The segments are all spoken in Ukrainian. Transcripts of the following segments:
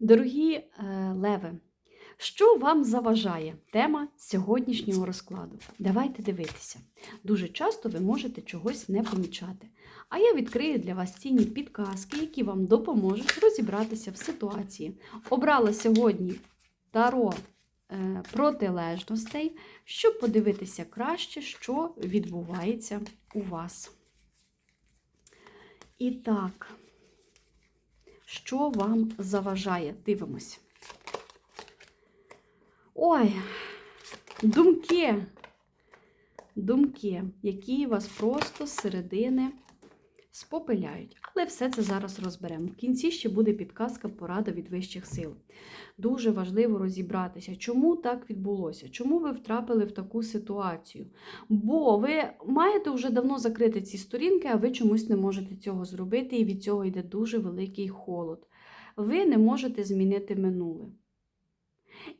Дорогі е, леви, що вам заважає тема сьогоднішнього розкладу? Давайте дивитися. Дуже часто ви можете чогось не помічати. А я відкрию для вас цінні підказки, які вам допоможуть розібратися в ситуації. Обрала сьогодні таро е, протилежностей, щоб подивитися краще, що відбувається у вас. І так. Що вам заважає? Дивимось. Ой, думки. Думки, які вас просто з середини спопиляють. Але все це зараз розберемо. В кінці ще буде підказка порада від вищих сил. Дуже важливо розібратися, чому так відбулося, чому ви втрапили в таку ситуацію. Бо ви маєте вже давно закрити ці сторінки, а ви чомусь не можете цього зробити, і від цього йде дуже великий холод. Ви не можете змінити минуле.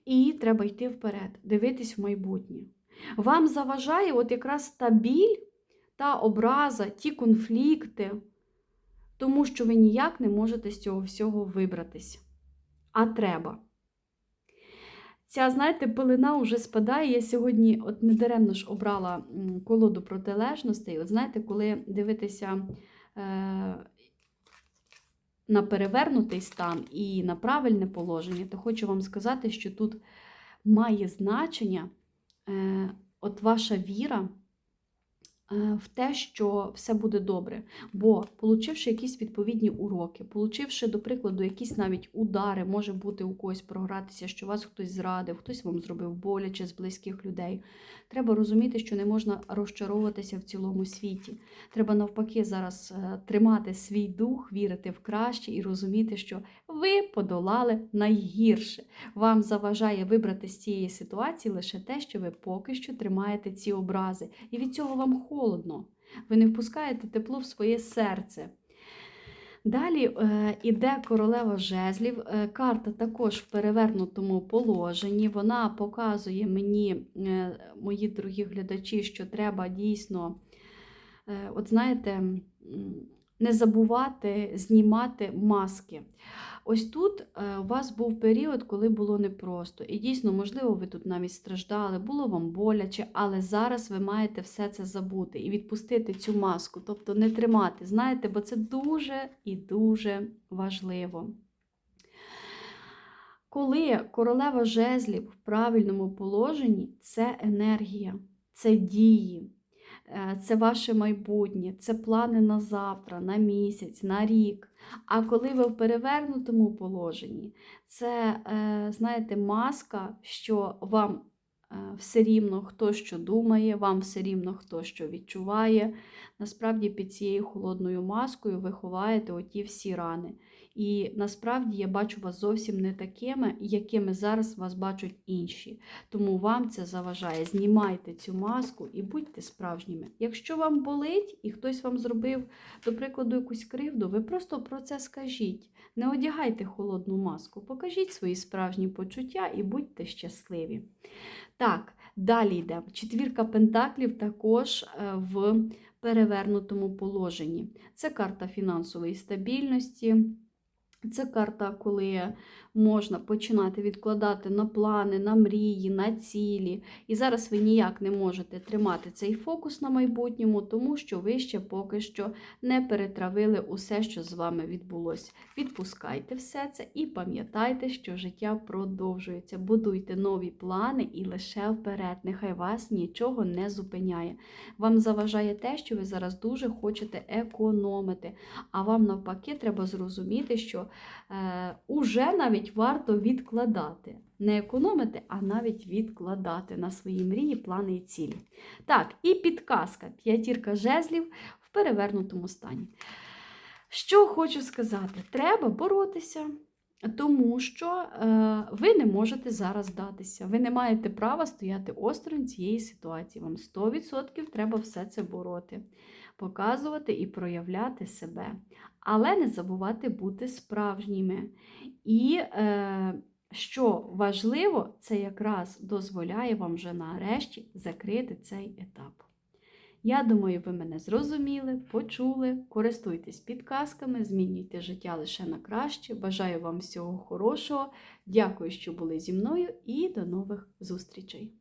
І треба йти вперед, дивитись в майбутнє. Вам заважає от якраз та біль, та образа, ті конфлікти, тому що ви ніяк не можете з цього всього вибратись. А треба. Ця, знаєте, пилина вже спадає. Я сьогодні от недаремно ж обрала колоду протилежностей. От знаєте, коли дивитися е, на перевернутий стан і на правильне положення, то хочу вам сказати, що тут має значення е, от ваша віра в те, що все буде добре. Бо, получивши якісь відповідні уроки, получивши, до прикладу, якісь навіть удари, може бути у когось програтися, що вас хтось зрадив, хтось вам зробив боляче з близьких людей. Треба розуміти, що не можна розчаровуватися в цілому світі. Треба навпаки зараз е, тримати свій дух, вірити в краще і розуміти, що ви подолали найгірше. Вам заважає вибрати з цієї ситуації лише те, що ви поки що тримаєте ці образи. І від цього вам холодно. Ви не впускаєте тепло в своє серце. Далі е, іде королева жезлів. Е, карта також в перевернутому положенні. Вона показує мені, е, мої дорогі глядачі, що треба дійсно, от знаєте, не забувати знімати маски. Ось тут е, у вас був період, коли було непросто. І дійсно, можливо, ви тут навіть страждали, було вам боляче, але зараз ви маєте все це забути і відпустити цю маску, тобто не тримати, знаєте, бо це дуже і дуже важливо. Коли королева жезлів в правильному положенні, це енергія, це дії. Е, це ваше майбутнє, це плани на завтра, на місяць, на рік. А коли ви в перевернутому положенні, це, е, знаєте, маска, що вам все рівно хто що думає, вам все рівно хто що відчуває. Насправді, під цією холодною маскою ви ховаєте оті всі рани. І насправді я бачу вас зовсім не такими, якими зараз вас бачать інші. Тому вам це заважає. Знімайте цю маску і будьте справжніми. Якщо вам болить і хтось вам зробив, до прикладу, якусь кривду, ви просто про це скажіть. Не одягайте холодну маску, покажіть свої справжні почуття і будьте щасливі. Так, далі йде. Четвірка пентаклів також е, в перевернутому положенні. Це карта фінансової стабільності. Це карта, коли можна починати відкладати на плани, на мрії, на цілі. І зараз ви ніяк не можете тримати цей фокус на майбутньому, тому що ви ще поки що не перетравили усе, що з вами відбулося. Відпускайте все це і пам'ятайте, що життя продовжується. Будуйте нові плани і лише вперед. Нехай вас нічого не зупиняє. Вам заважає те, що ви зараз дуже хочете економити, а вам навпаки треба зрозуміти, що е, уже навіть варто відкладати. Не економити, а навіть відкладати на свої мрії, плани і цілі. Так, і підказка п'ятірка жезлів в перевернутому стані. Що хочу сказати, треба боротися. Тому що е, ви не можете зараз здатися. Ви не маєте права стояти осторонь цієї ситуації. Вам 100% треба все це бороти, показувати і проявляти себе. Але не забувати бути справжніми. І е, що важливо, це якраз дозволяє вам вже нарешті закрити цей етап. Я думаю, ви мене зрозуміли, почули. Користуйтесь підказками, змінюйте життя лише на краще. Бажаю вам всього хорошого. Дякую, що були зі мною, і до нових зустрічей!